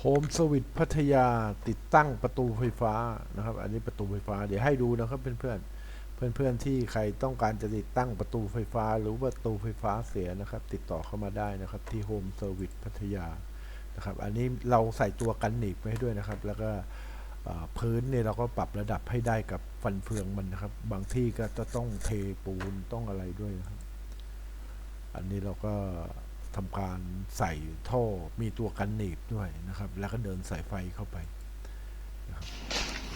โฮมสวิตพัทยาติดตั้งประตูไฟฟ้านะครับ อันนี้ประตูไฟฟ้าเดี๋ยวให้ดูนะครับเพื่อนๆเพื่อนๆที่ใครต้องการจะติดตั้งประตูไฟฟ้า หรือประตูไฟฟ้าเสียนะครับ ติดต่อเข้ามาได้นะครับ ที่โฮมเซอร์วิสพัทยานะครับ อันนี้เราใส่ตัวกันหนีบไว้ด้วยนะครับ แล้วก็พื้นเนี่ยเราก็ปรับระดับให้ได้กับฟันเฟืองมันนะครับ บางที่ก็จะต้องเทปูนต้องอะไรด้วยนะครับ อันนี้เราก็ ทำการใส่ท่อมีตัวกันหนีบด้วยนะครับ แล้วก็เดินสายไฟเข้าไปนะครับ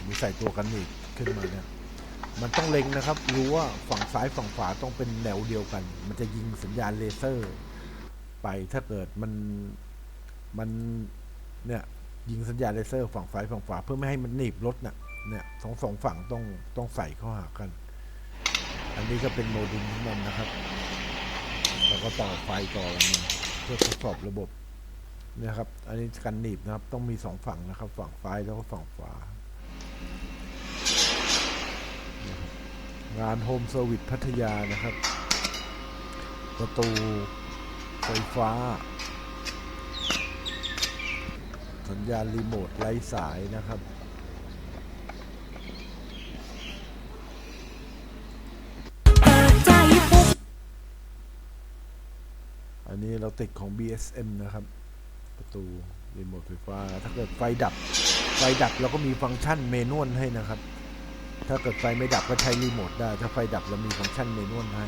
มีใส่ตัวกันหนีบขึ้นมาเนี่ยมันต้องเล็งนะครับ รู้ว่าฝั่งซ้ายฝั่งขวาต้องเป็นแนวเดียวกัน มันจะยิงสัญญาณเลเซอร์ ไปถ้าเกิดมันมันเนี่ยยิงสัญญาณเลเซอร์ฝั่งซ้ายฝั่งขวาเพื่อไม่ให้มันหนีบรถน่ะเนี่ยสองสองฝั่งต้องต้องใส่เข้าหากัน อันนี้ก็เป็นโมดูลของมันนะครับ แล้วก็ต่อไฟต่ออะไรมาเพื่อทดสอบระบบนะครับ อันนี้กันหนีบนะครับ ต้องมีสองฝั่งนะครับ ฝั่งซ้ายแล้วก็ฝั่งขวางานโฮมเซอร์วิสพัทยานะครับ ประตูไฟฟ้า สัญญาณรีโมทไร้สายนะครับ อันนี้เราติดของ BSM นะครับ ประตูรีโมทไฟฟ้า ถ้าเกิดไฟดับ ไฟดับเราก็มีฟังก์ชันเมนวลให้นะครับ ถ้าเกิดไฟไม่ดับก็ใช้รีโมทได้ ถ้าไฟดับเรามีฟังก์ชันเมนวลให้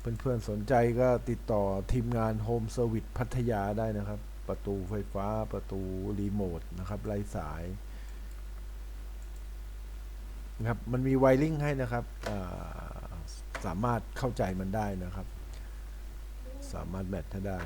เพื่อนๆสนใจก็ติดต่อทีมงานโฮมเซอร์วิสพัทยาได้นะครับ ประตูไฟฟ้าประตูรีโมทนะครับไร้สายนะครับมันมีไวริงให้นะครับสามารถเข้าใจมันได้นะครับ สามารถแมทถ้าได้